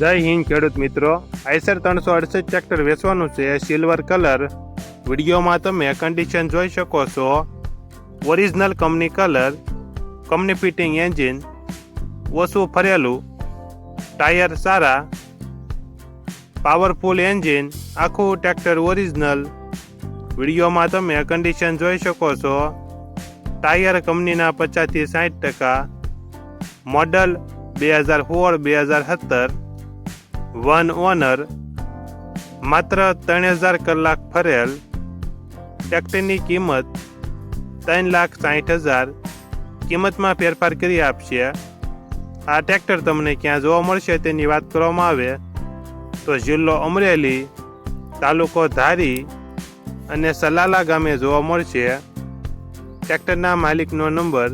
જય હિન્દ, ખેડૂત મિત્રો. આઈસર ત્રણસો અડસઠ ટ્રેક્ટર વેચવાનું છે, સિલ્વર કલર. વિડીયોમાં તમે કન્ડિશન જોઈ શકો છો. Original company colour company fitting engine ઓછું ફરેલું, ટાયર સારા પાવરફુલ એન્જિન આખું ટ્રેક્ટર ઓરિજિનલ વિડીયોમાં તમે કન્ડિશન જોઈ શકો છો. ટાયર કંપનીના પચાસથી સાઠ ટકા મોડલ બે હજાર સોળ, બે હજાર સત્તર. વન ઓનર, માત્ર ત્રણ હજાર કલાક ફરેલ ટ્રેક્ટરની કિંમત ત્રણ લાખ સાઠ હજાર કિંમતમાં ફેરફાર કરી આપશે. આ ટ્રેક્ટર તમને ક્યાં જોવા મળશે તેની વાત કરવામાં આવે. તો જિલ્લો અમરેલી, તાલુકો ધારી અને સલાલા ગામે જોવા મળશે. ટ્રેક્ટરના માલિકનો નંબર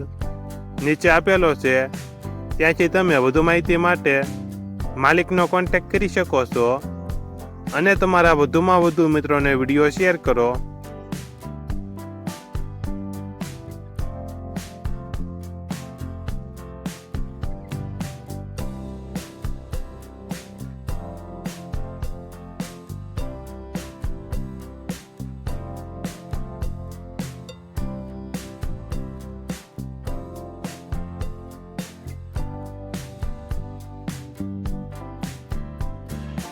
નીચે આપેલો છે. ત્યાંથી તમે વધુ માહિતી માટે માલિકનો કોન્ટેક્ટ કરી શકો છો. અને તમારા વધુમાં વધુ મિત્રોને વીડિયો શેર કરો.